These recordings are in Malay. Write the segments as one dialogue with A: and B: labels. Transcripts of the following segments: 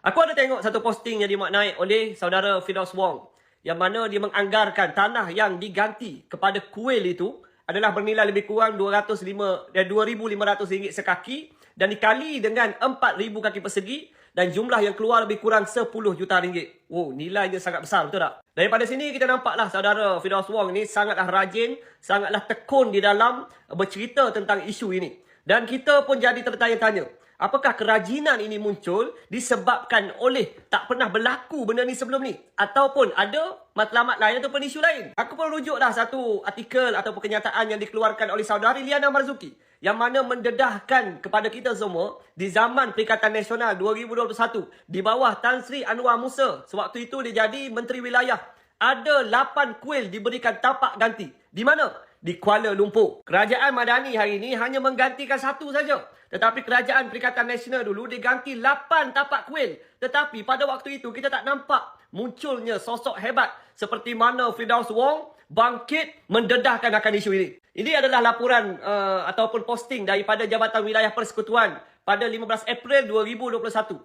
A: Aku ada tengok satu posting yang dimaknai oleh saudara Fidaus Wong yang mana dia menganggarkan tanah yang diganti kepada kuil itu adalah bernilai lebih kurang 205 dan 2500 ringgit sekaki dan dikali dengan 4000 kaki persegi dan jumlah yang keluar lebih kurang 10 juta ringgit. Oh, nilainya sangat besar, betul tak? Daripada sini kita nampaklah saudara Fidaus Wong ni sangatlah rajin, sangatlah tekun di dalam bercerita tentang isu ini. Dan kita pun jadi tertanya-tanya. Apakah kerajinan ini muncul disebabkan oleh tak pernah berlaku benda ni sebelum ni? Ataupun ada matlamat lain ataupun isu lain? Aku pun rujuklah satu artikel ataupun kenyataan yang dikeluarkan oleh saudari Liana Marzuki yang mana mendedahkan kepada kita semua di zaman Perikatan Nasional 2021 di bawah Tan Sri Anwar Musa. Sewaktu itu dia jadi Menteri Wilayah. Ada 8 kuil diberikan tapak ganti. Di mana? Di Kuala Lumpur. Kerajaan Madani hari ini hanya menggantikan satu saja. Tetapi kerajaan Perikatan Nasional dulu diganti 8 tapak kuil. Tetapi pada waktu itu kita tak nampak munculnya sosok hebat seperti mana Firdaus Wong bangkit mendedahkan akan isu ini. Ini adalah laporan uh, ataupun posting daripada Jabatan Wilayah Persekutuan pada 15 April 2021.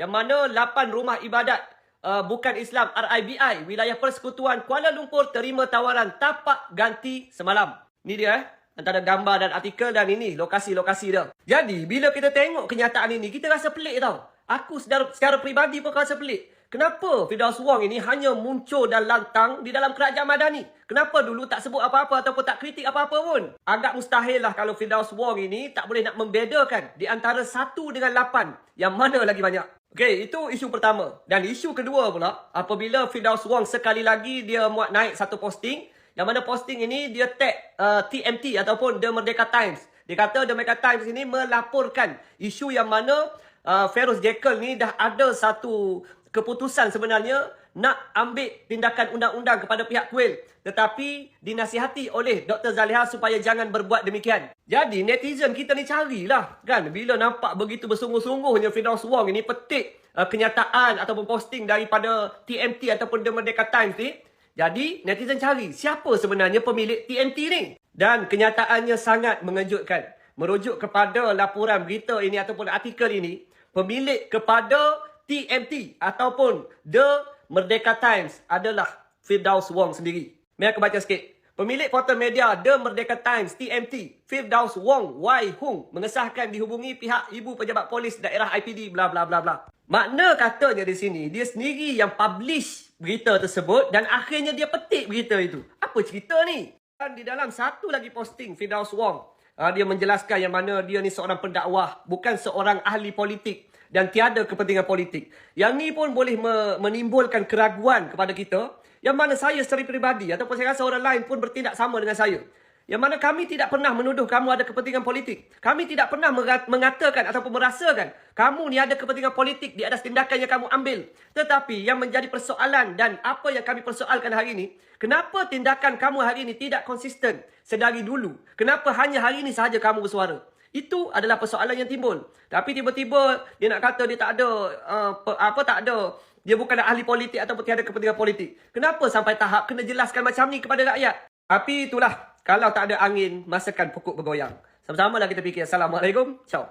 A: Yang mana 8 rumah ibadat uh, bukan Islam RIBI Wilayah Persekutuan Kuala Lumpur terima tawaran tapak ganti semalam. Ini dia eh antara gambar dan artikel dan ini lokasi-lokasi dia. Jadi, bila kita tengok kenyataan ini, kita rasa pelik tau. Aku secara, secara peribadi pun rasa pelik. Kenapa Firdaus Wong ini hanya muncul dan lantang di dalam kerajaan Madani? Kenapa dulu tak sebut apa-apa ataupun tak kritik apa-apa pun? Agak mustahil lah kalau Firdaus Wong ini tak boleh nak membedakan di antara satu dengan lapan. Yang mana lagi banyak? Okey, itu isu pertama. Dan isu kedua pula, apabila Firdaus Wong sekali lagi dia muat naik satu posting, yang mana posting ini dia tag uh, TMT ataupun The Merdeka Times. Dia kata The Merdeka Times ini melaporkan isu yang mana uh, Feroz Jekyll ni dah ada satu keputusan sebenarnya nak ambil tindakan undang-undang kepada pihak kuil. Tetapi dinasihati oleh Dr. Zaliha supaya jangan berbuat demikian. Jadi netizen kita ni carilah kan. Bila nampak begitu bersungguh-sungguhnya Firdaus Wong ini petik uh, kenyataan ataupun posting daripada TMT ataupun The Merdeka Times ni. Jadi, netizen cari siapa sebenarnya pemilik TNT ni. Dan kenyataannya sangat mengejutkan. Merujuk kepada laporan berita ini ataupun artikel ini, pemilik kepada TMT ataupun The Merdeka Times adalah Firdaus Wong sendiri. Mari aku baca sikit. Pemilik portal media The Merdeka Times TMT, Firdaus Wong Wai Hung mengesahkan dihubungi pihak ibu pejabat polis daerah IPD bla bla bla bla. Makna katanya di sini, dia sendiri yang publish berita tersebut dan akhirnya dia petik berita itu. Apa cerita ni? Dan di dalam satu lagi posting Firdaus Wong, uh, dia menjelaskan yang mana dia ni seorang pendakwah, bukan seorang ahli politik dan tiada kepentingan politik. Yang ni pun boleh me menimbulkan keraguan kepada kita, yang mana saya secara peribadi ataupun saya rasa orang lain pun bertindak sama dengan saya. Yang mana kami tidak pernah menuduh kamu ada kepentingan politik. Kami tidak pernah mengatakan ataupun merasakan kamu ni ada kepentingan politik di atas tindakan yang kamu ambil. Tetapi yang menjadi persoalan dan apa yang kami persoalkan hari ini, kenapa tindakan kamu hari ini tidak konsisten sedari dulu? Kenapa hanya hari ini sahaja kamu bersuara? Itu adalah persoalan yang timbul. Tapi tiba-tiba dia nak kata dia tak ada uh, apa tak ada dia bukan ahli politik ataupun tiada kepentingan politik. Kenapa sampai tahap kena jelaskan macam ni kepada rakyat? Tapi itulah kalau tak ada angin, masakan pokok bergoyang. Sama-sama lah kita fikir. Assalamualaikum. Ciao.